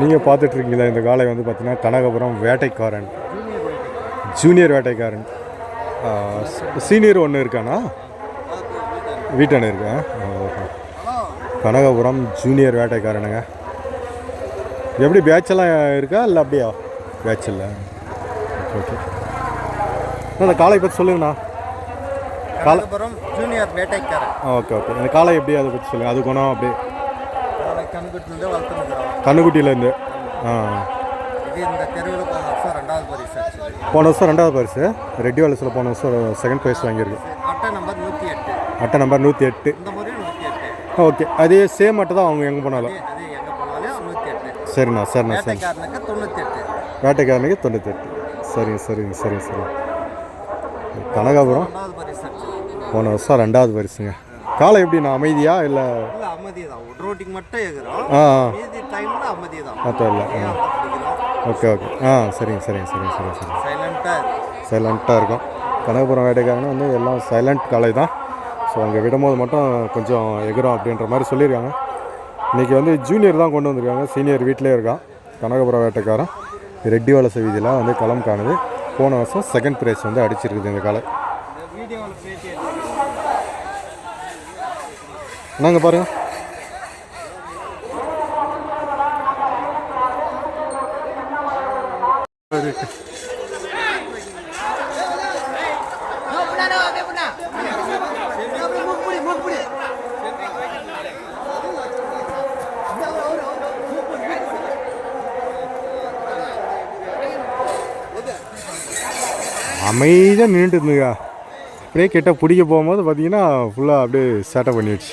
நீங்கள் பார்த்துட்ருக்கீங்களா? இந்த காளை வந்து பார்த்தீங்கன்னா கனகபுரம் வேட்டைக்காரன். ஜூனியர் வேட்டைக்காரன். சீனியர் ஒன்று இருக்கானா? வீட்டான இருக்கா? ஓஹோ. கனகபுரம் ஜூனியர் வேட்டைக்காரனுங்க. எப்படி பேட்செல்லாம் இருக்கா? இல்லை அப்படியா? பேட்ச் இல்லை. ஓகே அந்த காளை பற்றி சொல்லுங்கண்ணா. காலை Kanagapuram junior Vettaikaran. Okay okay இந்த காளை எப்படி அதை பற்றி சொல்லுங்கள் அது குணம் அப்படியே கண்ணுக்குட்டியிலேருந்து ஆ. போன வருஷம் ரெண்டாவது பரிசு ரெட்டி வாலஸில் போன வருஷம் செகண்ட் ப்ரைஸ் வாங்கியிருக்கு. அட்டை நம்பர் நூற்றி எட்டு. ஓகே அதே சேம் அட்டை தான் அவங்க எங்கே போனாலும். சரிண்ணா சரிண்ணா சரி. வேட்டைக்காரனுக்கு தொண்ணூற்றி எட்டு. சரிங்க சரிங்க சரிங்க சரிங்க. கனகாபுரம். போன வருஷம் ரெண்டாவது பரிசுங்க. காலை எப்படிண்ணா அமைதியா இல்லை? இல்லை அமைதி தான் ரோட்டிங் மட்டும் எகிறோம் ஆ. மீதி டைம்ல அமைதி தான் மற்ற இல்லை. ஆ. பிடிக்கிறோம் ஓகே ஓகே. ஆ சரிங்க சரிங்க சரிங்க சரிங்க சரிங்க சைலண்ட்டாக இருக்கு சைலண்ட்டாக இருக்கும். கனகபுரம் வேட்டைக்காரனும் வந்து எல்லாம் சைலண்ட் காலை தான். ஸோ அங்கே விடும்போது மட்டும் கொஞ்சம் எகிறோம் அப்படின்ற மாதிரி சொல்லியிருக்காங்க. இன்றைக்கி வந்து ஜூனியர் தான் கொண்டு வந்திருக்காங்க. சீனியர் வீட்டிலே இருக்கான். கனகபுரம் வேட்டைக்காரன். ரெட்டி வலச வீதியில் வந்து களம் காணுது. போன வருஷம் செகண்ட் ப்ரைஸ் வந்து அடிச்சிருக்குது இந்த காலை வீடியோவில் பேட்டி என்னங்க பாருங்க அமைதியாக நின்றுட்டு இருந்துங்க. அப்படியே கிட்ட பிடிக்க போகும்போது பார்த்தீங்கன்னா ஃபுல்லாக அப்படியே சேட்டை பண்ணிடுச்சு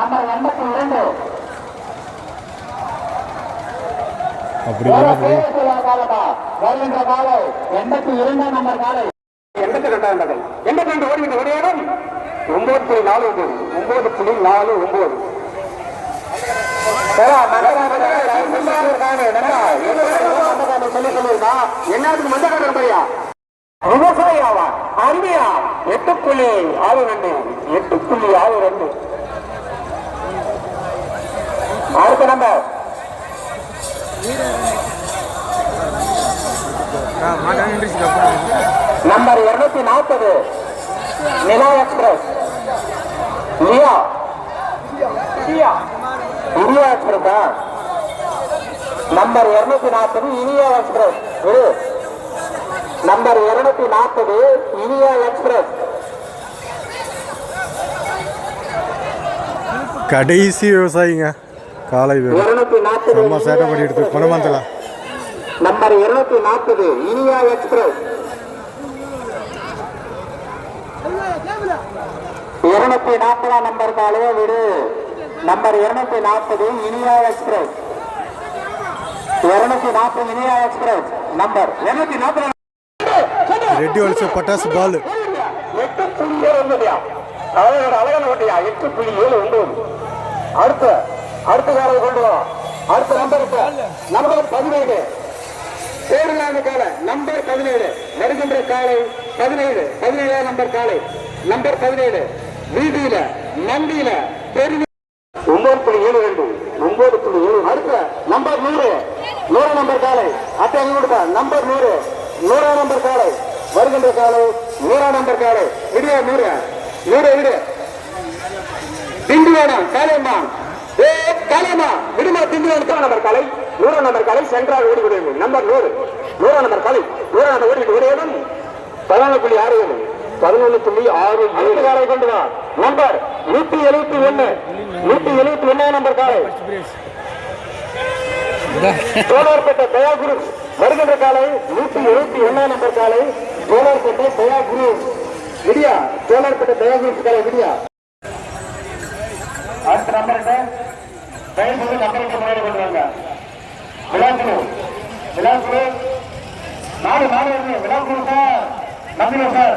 நம்பர் எண்பத்தி இரண்டு. அப்படி வருகின்ற காலை எண்பத்தி இரண்டாம் நம்பர் காலை. எண்பத்தி ரெண்டாம் நம்பர். எண்பத்தி ரெண்டு ஓடுகின்ற ஓடியாடும் ஒன்பது புள்ளி நாலு ஒன்பது ஒன்பது புள்ளி நாலு ஒன்பது என்னதுக்கு பையா விவசாயாவா அருமையா எட்டு புள்ளி ஆறு ரெண்டு எட்டு புள்ளி ஆறு ரெண்டு அடுத்த நம்பர் நம்பர் இருநூத்தி நாற்பது நிலா எக்ஸ்பிரஸ் லியா இனியா எக்ஸ்பிரஸா நம்பர் இருநூத்தி நாற்பது இனியா எக்ஸ்பிரஸ். இரு நம்பர் இருநூத்தி நாற்பது இனியா எக்ஸ்பிரஸ். கடைசி விவசாயிங்க. காலை செம்ம சேட்டை பண்ணி எடுத்து குணமாந்தலாம் நம்பர் இருநூத்தி நாற்பது இனியா எக்ஸ்பிரஸ். இருநூத்தி நாற்பதாம் நம்பர் காலையே விடு. நம்பர் இருநூத்தி நாற்பது இனியா எக்ஸ்பிரஸ். இருநூத்தி நாற்பது இனியா எக்ஸ்பிரஸ். நம்பர் இருநூத்தி நாற்பது ரெட்டி வலிச்ச பட்டாசு பால். எட்டு புள்ளி ஏழு ஒன்பதுயா? அழகான அழகான ஓட்டையா எட்டு புள்ளி ஏழு ஒன்பது. அடுத்த அடுத்த காலை கொண்டு வா. அடுத்த நம்பர் நம்பர் பதினேழு. பேருலான காலை. நம்பர் பதினேழு. வருகின்ற காலை பதினேழு. பதினேழாம் நம்பர் காலை. நம்பர் பதினேழு. வீதியில நம்பியில பெரிய ஒன்பது புள்ளி ஏழு ரெண்டு ஒன்பது புள்ளி ஏழு. அடுத்த நம்பர் நூறு. நூறு நம்பர் காலை. அட்டை எங்க நம்பர் நூறு. நூறாம் நம்பர் காலை. வருகின்ற காலை நூறாம் நம்பர் காலை. விடியா நூறு. நூறு விடு. திண்டு வேணாம் காலையம்மா ஏ காலையம்மா விடுமா திண்டு வேணும் நம்பர் காலை? நூறு நம்பர் காலை சென்றால் ஓடி விடுங்க நம்பர் நூறு. நூறாம் நம்பர் காலை. நூறாம் நம்பர் ஓடிட்டு ஒரு பதினாலு புள்ளி ஆறு வேணும் பதினொன்று புள்ளி ஆறு ஏழு. காலை கொண்டு தான் நம்பர் நூத்தி எழுபத்தி ஒண்ணு. நூத்தி எழுபத்தி ஒன்னாம் நம்பர் காலை சோழர்பேட்டை தயாகுரு வருகின்ற காலை நூத்தி எழுபத்தி ஒன்னாம் நம்பர் காலை சோழர்பேட்டை தயாகுரு. விடியா சோழர்பேட்டை தயாகுரு காலை விடியா. அடுத்த நம்பருக்கு தயவு செய்து நம்பருக்கு முன்னாடி கொண்டு வாங்க. விழாக்குழு விழாக்குழு நாலு நாலு இருக்கு. விழாக்குழு சார். நம்பினோம் சார்.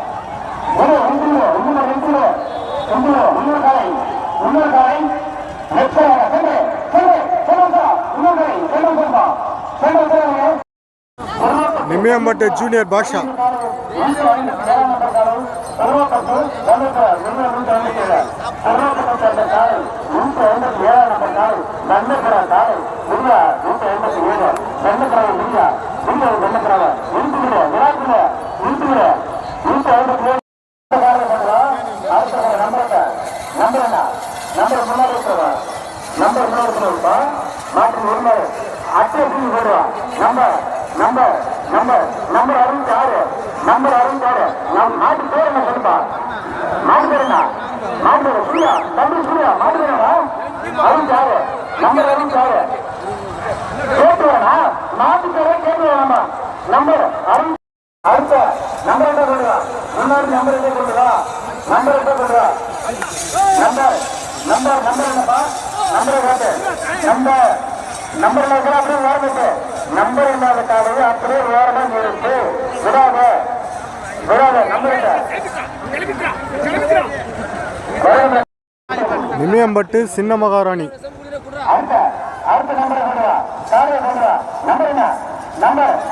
சார் மந்திர சார் இருங்க நம்பருக்கு கொண்டு வா நம்பர் நம்பர் தேன்மலை அடுத்து தேன்மலை சேட்டை பார்த்தீங்களா தேன்மலை காளையோட பேர் நிம்மியம்பட்டு ஜூனியர் பாஷா நம்பர் முன்னாடி மாற்றி உரிமை அட்டை போடுவா நம்பர் நம்ம நம்பர். நம்பர் அறுபத்தி ஆறு நம்பர் அறுபத்தி ஆறு நம் நாட்டு பேர் என்ன சொல்லுப்பா? நாட்டு பேர் சூர்யா தம்பி சூர்யா அறுபத்தி ஆறு நம்பர் அறுபத்தி ஆறு கேட்டு நாட்டு நம்பர் அறுபத்தி அடுத்த நம்பர் என்ன சொல்லுவா முன்னாடி நம்பர் என்ன சொல்லுவா நம்பர் என்ன சொல்லுவா நம்பர் நம்பர் நம்பர் என்னப்பா? நம்பர் காட்டு நம்பர். நம்பர் இருக்கிற அப்படியே ஓரமிட்டு நம்பர் இல்லாத காலையில் அப்படியே ஓரமா நிறுத்து விடாத. விடாத. நம்பர் இல்ல. விடாத. நிம்மியம்பட்டு சின்ன மகாராணி அடுத்த. அடுத்த நம்பரை என்ன?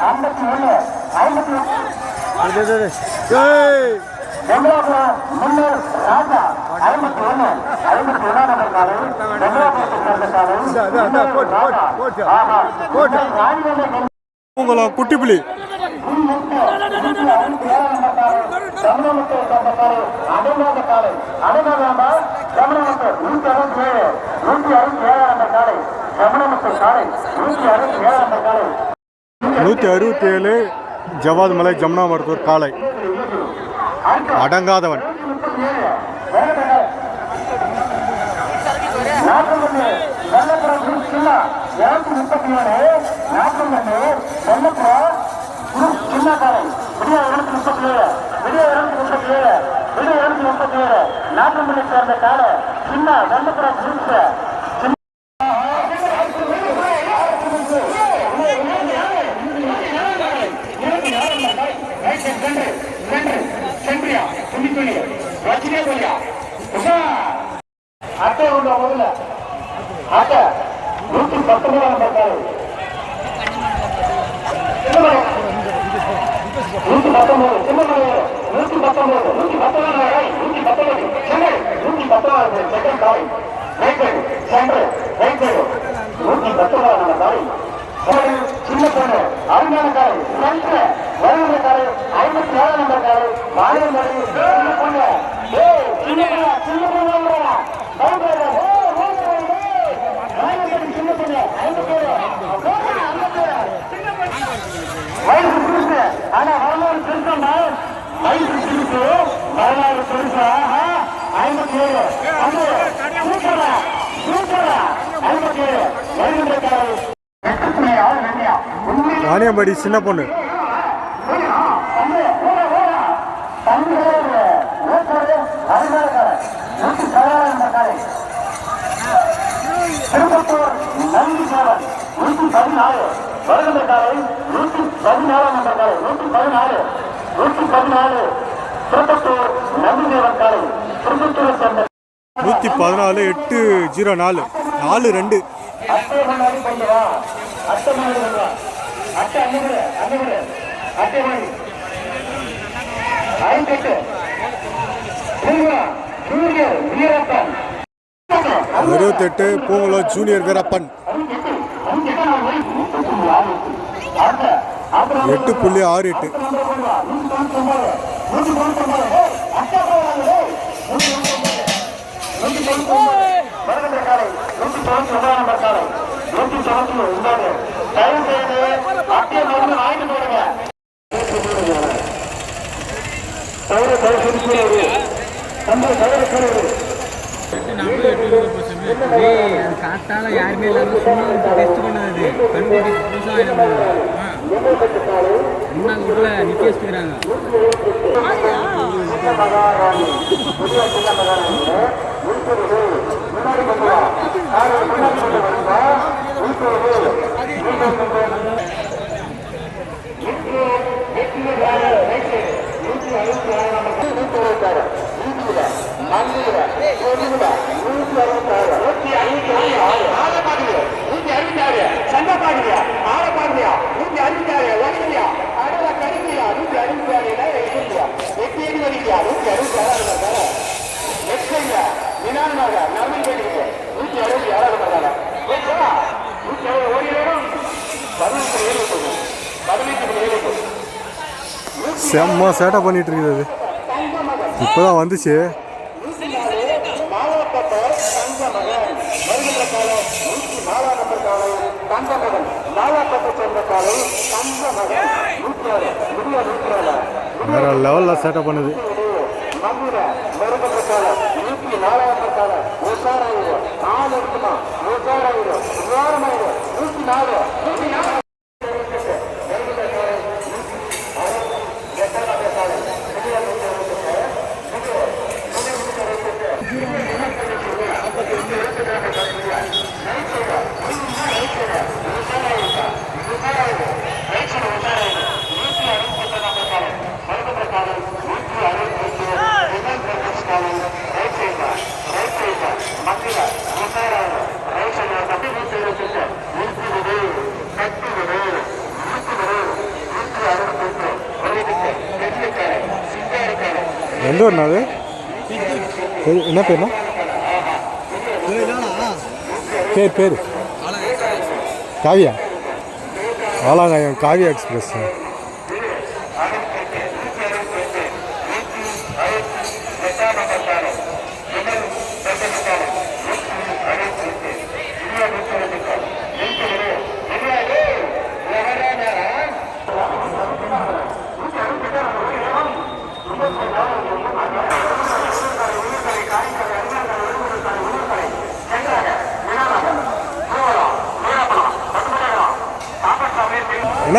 ஐம்பத்தி ஒண்ணு ஐம்பத்தி ஏய். பெங்களாபுரம் முன்னூர் ராஜா ஐம்பத்தி ஒண்ணு ஐம்பத்தி நம்பர் காலை காலை குட்டிப்புலி நூற்றி அறுபத்தி ஏழு ஜவாத் மலை ஜமுனா மருத்துவர் காளை. அடங்காதவன். நாட்டுமணி சேர்ந்த கால சின்ன வெள்ளப்புறம் குடிச்ச அட்டை உண்டா முதல்ல? அட்டை நூற்றி பத்தொன்பதாம் நம்பர் நூத்தி பத்தொன்பது சின்னமலை நூத்தி பத்தொன்பது நூத்தி பத்தொன்பது நூத்தி பத்தொன்பது. சென்னை நூத்தி பத்தொன்பது செகண்ட் காலை right side centre right side நூத்தி பத்தொன்பதாம் காலை காலை சின்ன பொண்ணு அருமையான காலை சென்ற வருகிற காலை ஐம்பத்தி ஏழாம் நம்பர் காலை மாநில மொழி சின்ன பொண்ணு சின்ன பொண்ணு சின்ன பொண்ணு சின்ன பொண்ணு ஐம்பத்தி வயசு ஆனா வரலாறு பெருசா வயசு வரலாறு பெருசா. ஐம்பத்தி ஏழு சூப்பரா சூப்பரா. ஐம்பத்தி ஏழு வருகின்ற காலை வாணியம்பாடி சின்ன பொண்ணு. திருப்பத்தூர் சேவன் நூற்றி பதினாலு வருகின்ற காலை நூற்றி காலை நூற்றி பதினாலு நூற்றி பதினாலு திருப்பத்தூர் சேவன் காலை திருப்பத்தூரை சேர்ந்த நூற்றி பதினாலு எட்டு ஜீரோ நாலு. நாலு ரெண்டு. அட்டை முன்னாடி கொண்டு வா அட்டை ஐம்பெட்டு வீரப்பன். அறுபத்தெட்டு பூங்குளம் ஜூனியர் வீரப்பன். எட்டு புள்ளி ஆறு எட்டு. வருகின்ற காலை நூற்றி தொண்ணூற்றி ஒன்பதாம் நம்பர் காலை நூற்றி தொண்ணூற்றி ஒன்பது தயவு செய்து அட்டிய மருந்து வாங்கிட்டு போடுங்க தவறு தவறு சிரிக்கிறது தந்தை தவறு கருது காத்தால யாருமே இல்லாம சும்மா டெஸ்ட் பண்ணது. கண்ணுக்குட்டி புதுசாக என்ன உள்ள நிக்க வச்சுக்கிறாங்க செம்ம சேட்டை பண்ணிட்டு இருக்குது அது. இப்போதான் வந்துச்சு. வேற லெவலில் சேட்டை பண்ணுது. எந்த ஊர்ண்ணா அது? என்ன பேர்ண்ணா? பேர் பேர். காவியா? ஆலாங்காயம் காவியா எக்ஸ்பிரஸ்.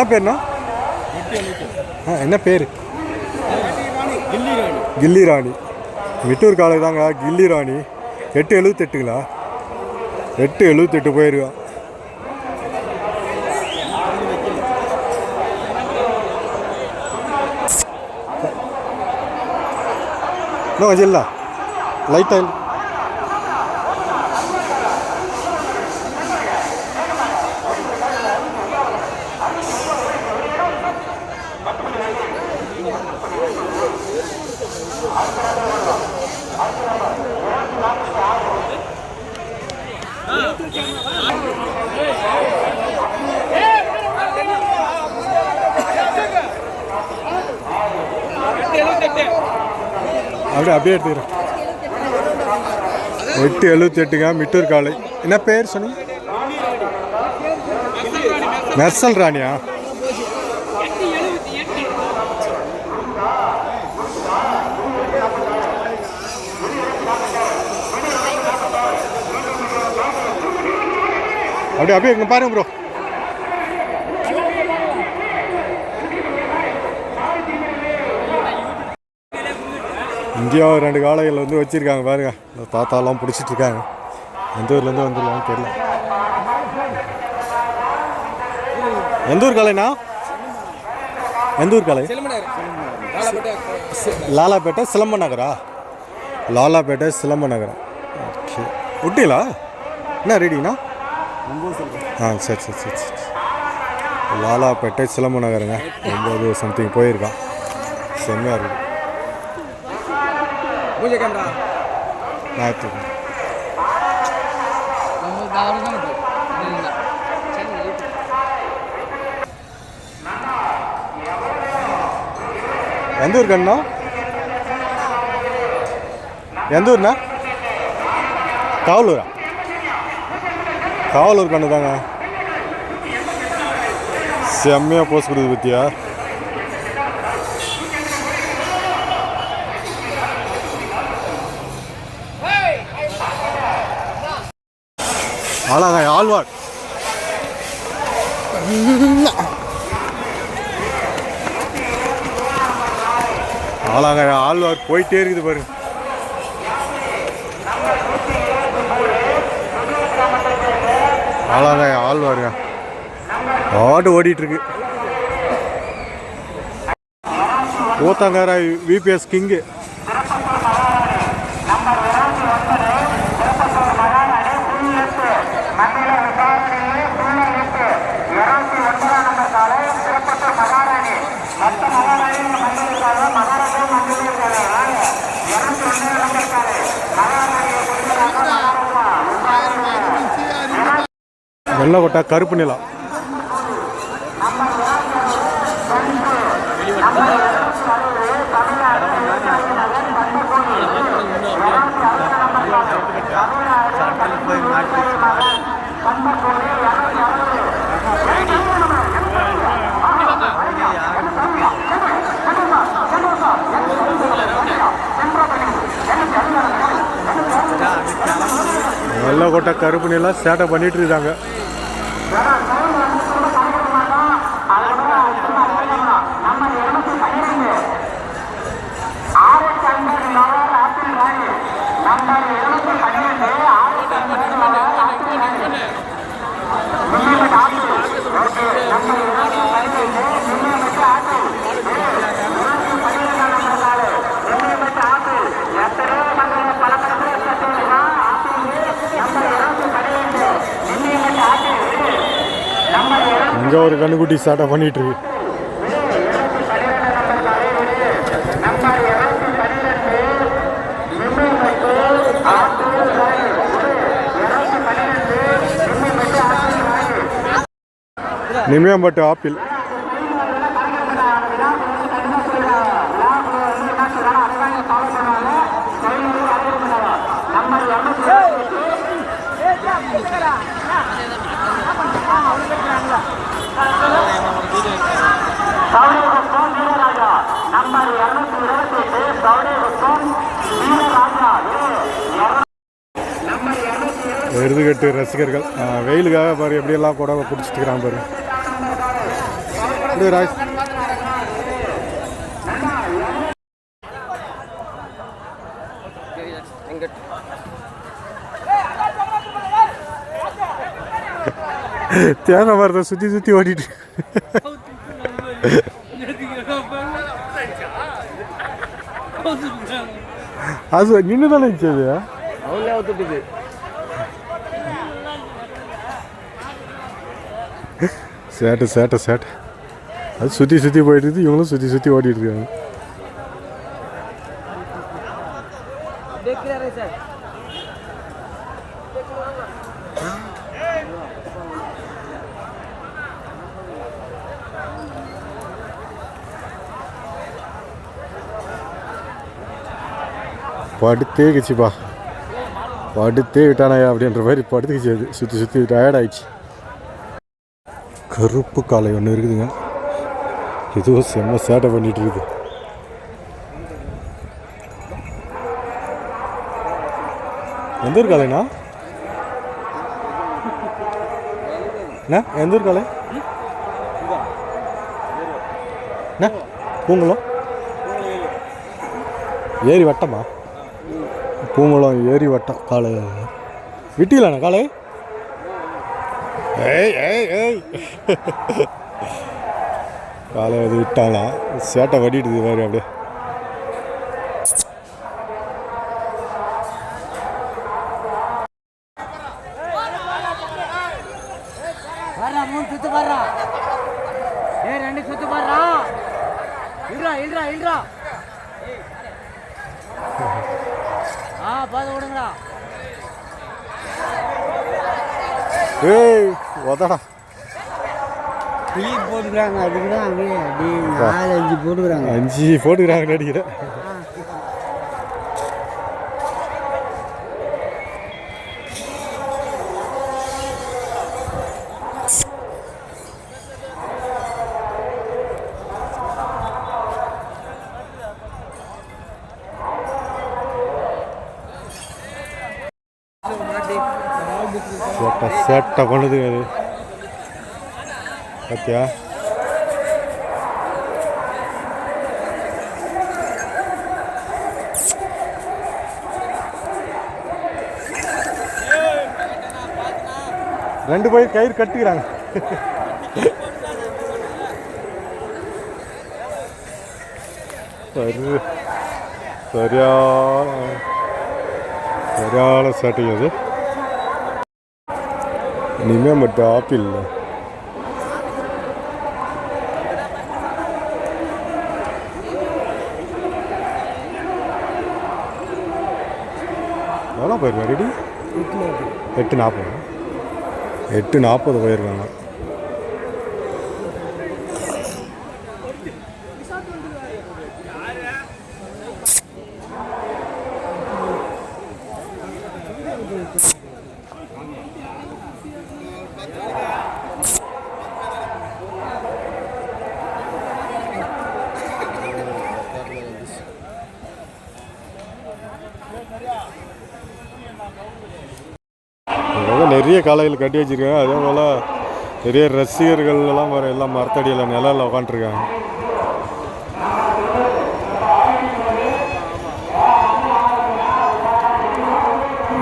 என்ன பேர்ண்ணா ஆ என்ன பேர்? கில்லி ராணி. மிட்டூர் காலேஜ் தாங்க கில்லி ராணி. எட்டு எழுபத்தெட்டுங்களா எட்டு எழுபத்தெட்டு போயிருக்கா இன்னும் வச்சிடலாம் லைட் லைட்டாக அப்படியே அப்படியே எடுத்துக்கிறேன். எட்டு எழுபத்தி எட்டுங்க மிட்டூர் காலை என்ன பேர் சொன்னீங்க? மெர்சல் ராணியா? அப்படியே அப்படியே இங்கே பாருங்க ப்ரோ இந்தியாவை ரெண்டு காலைகள் வந்து வச்சிருக்காங்க பாருங்க. இந்த தாத்தாலாம் பிடிச்சிட்டு இருக்காங்க எந்த ஊர்லேருந்து வந்துருக்காங்க தெரியல. எந்த ஊர் காலைண்ணா எந்த ஊர் காலை லாலாப்பேட்டை சிலம்ப நகரா? லாலாப்பேட்டை சிலம்ப நகரம் ஓகே. விட்டீங்களா என்ன ரெடிண்ணா? ஆ சரி சரி சரி சரி. லாலாப்பேட்டை சிலம்ப நகருங்க. ஒம்பது சம்திங் போயிருக்கான். செம்மையாக இருக்கும் பூஜை கேமரா ஞாயிற்று நம்ம தாராளம் தான் இருக்கு எந்த ஊர் கண்ணா எந்த ஊர்ண்ணா? காவலூரா? காவலூர் கண்ணு தாங்க செம்மையாக போஸ்ட் கொடுக்குது பற்றியா ஆளாங்க ஆழ்வார் ஆளாங்க ஆழ்வார் போயிட்டே இருக்குது பாருங்க ஆளாங்க ஆழ்வாருங்க. ஆடு ஓடிட்டு இருக்கு விபிஎஸ் கிங்கு வெள்ளை கொட்டா கருப்பு நிலா. வெள்ளை கொட்டை கருப்பு நிலா சேட்டை பண்ணிட்டு இருக்காங்க. ஒரு கண்ணுக்குட்டி சேட்டை பண்ணிட்டு இருக்கு நிமியம்பட்டு ஆப்பிள் சௌடேகுப்பம் வீரராஜா நம்பர் இருநூத்தி இருபத்தி எட்டு சௌடேகுப்பம் வீரராஜா விருதுகட்டு ரசிகர்கள். வெயிலுக்காக பாரு எப்படியெல்லாம் கூட பிடிச்சிட்டு இருக்கிறான் பாரு. அப்படியே ராஜ் தேங்காய் மரத்தை சுற்றி சுற்றி ஓடிட்டு அது நின்று தானே இருந்துச்சு அது சேட்டை சேட்டை சேட்டை. அது சுற்றி சுற்றி போயிட்டுருக்குது இவங்களும் சுற்றி சுற்றி ஓடிட்டுருக்காங்க படுத்தே கிச்சுப்பா. படுத்தே விட்டானாயா அப்படின்ற மாதிரி படுத்துக்கிச்சு அது. சுற்றி சுற்றி டயர்ட் ஆயிடுச்சு. கருப்பு காலை ஒன்று இருக்குதுங்க. இதுவும் செம்ம சேட்டை பண்ணிகிட்டு இருக்குது எந்த ஊர் காலைண்ணா அண்ணா எந்த ஊர் காலை அண்ணா பூங்குளம் ஏரி வட்டமா? பூங்குளம் ஏரி வட்டம் காலை விட்டீங்களாண்ணா காலை ஏய் ஏய் ஏய். காலை அது விட்டாலாம். சேட்டை வடிடுது மாதிரி அப்படியே வர்றா மூணு சுத்து வர்றா விடுறா ஆ பார்த்து விடுங்கடா ஏய் உதடா டீ போட்டுக்கிறாங்க அதுக்கு தான் அப்படியே டீ நாலு அஞ்சு போட்டுக்கிறாங்க. அஞ்சு போட்டுக்கிறாங்க நடிக்கிறேன் சேட்டை சேட்டை பண்ணுது அது பார்த்தியா ரெண்டு பேர் கயிறு கட்டிக்கிறாங்க. சரி. சரியான சரியான சேட்டிங் அது. இனிமே மட்டும் ஆப்பிள் எவ்வளோ போயிருக்கா ரெடி எட்டு நாற்பது எட்டு நாற்பது. எட்டு நாற்பது போயிருக்காங்க. நிறைய காளைகள் கட்டி வச்சிருக்காங்க. அதே போல் நிறைய ரசிகர்கள் எல்லாம் வர எல்லாம் மரத்தடியில் நிழலில் உட்காந்துருக்காங்க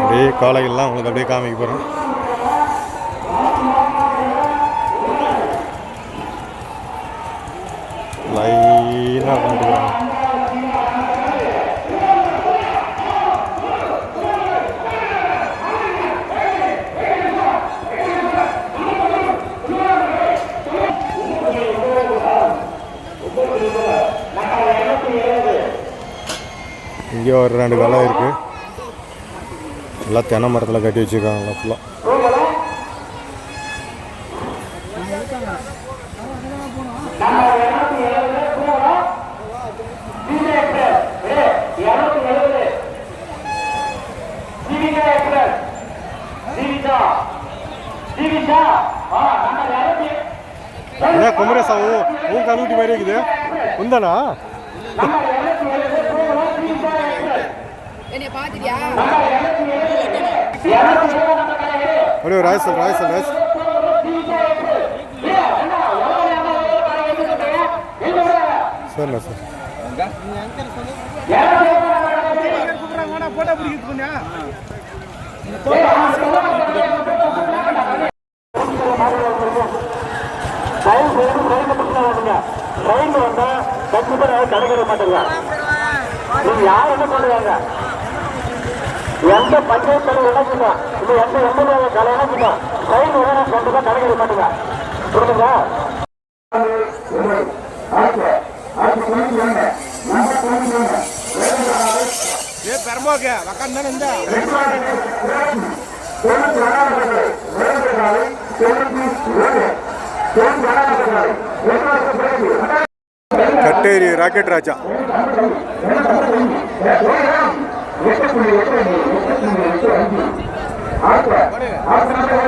அப்படியே காளைகள்லாம் உங்களுக்கு அப்படியே காமிக்க போகிறேன் இங்கே ஒரு ரெண்டு காலம் இருக்குது எல்லாம் தென்னை மரத்தில் கட்டி வச்சுருக்காங்க ஃபுல்லாக என்ன குமரேசா ஊ கழுவிட்டு மாதிரி இருக்குது. உந்தானா அப்படியே ராயசல் ராயசல் ராயசல் சரிண்ணா சார் தயவு செய்து ட்ரெயின் பிடிச்சாங்க ட்ரெயின் வந்தா கண்டிப்பா கடைக்கிற மாட்டேங்க நீங்க யார் என்ன பண்ணுவாங்க எந்த பஞ்சாயத்து இணைக்கணும் இல்ல எந்த எம்எல்ஏ கலை இணைக்கணும் ட்ரெயின் உடனே கண்டிப்பா கடைக்கிற மாட்டேங்க. புரியுதுங்களா கட்டேரி ராக்கெட் ராஜா. நம்பர்